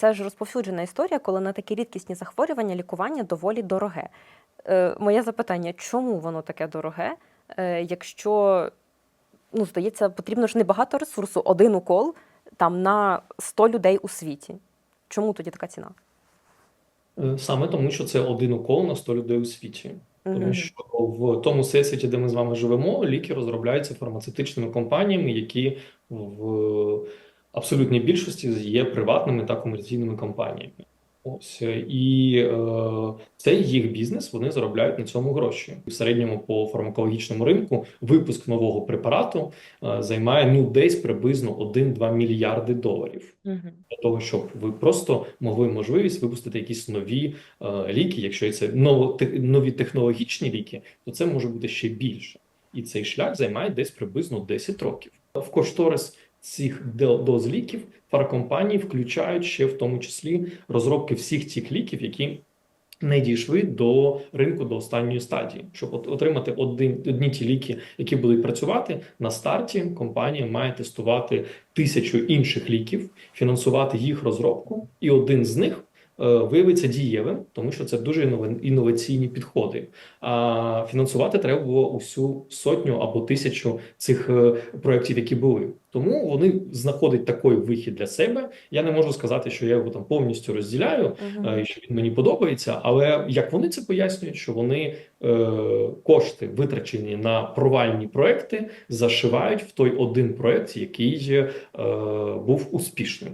Це ж розповсюджена історія, коли на такі рідкісні захворювання лікування доволі дороге. Е, моє запитання: чому воно таке дороге, е, якщо ну, здається, потрібно ж небагато ресурсу, один укол там на 100 людей у світі. Чому тоді така ціна? Е, Саме тому, що це один укол на 100 людей у світі. Тому Мгм. що в тому всесвіті, де ми з вами живемо, ліки розробляються фармацевтичними компаніями, які в абсолютній більшості є приватними та комерційними компаніями. Ось і е, це їх бізнес, вони заробляють на цьому гроші. В середньому по фармакологічному ринку випуск нового препарату е, займає ну десь приблизно 1-2 мільярди доларів Мгм. для того, щоб ви просто могли можливість випустити якісь нові е, ліки. Якщо це нові технологічні ліки, то це може бути ще більше. І цей шлях займає десь приблизно 10 років. В кошторис цих до- доз ліків фаркомпанії включають ще в тому числі розробки всіх тих ліків, які не дійшли до ринку до останньої стадії. Щоб от- отримати один, одні ті ліки, які будуть працювати на старті, компанія має тестувати тисячу інших ліків, фінансувати їх розробку, і один з них виявиться дієвим, тому що це дуже інноваційні підходи. А фінансувати треба було усю сотню або тисячу цих е, проєктів, які були. Тому вони знаходять такий вихід для себе. Я не можу сказати, що я його там повністю розділяю, е, що він мені подобається, але як вони це пояснюють, що вони е, кошти, витрачені на провальні проекти, зашивають в той один проект, який е, був успішним.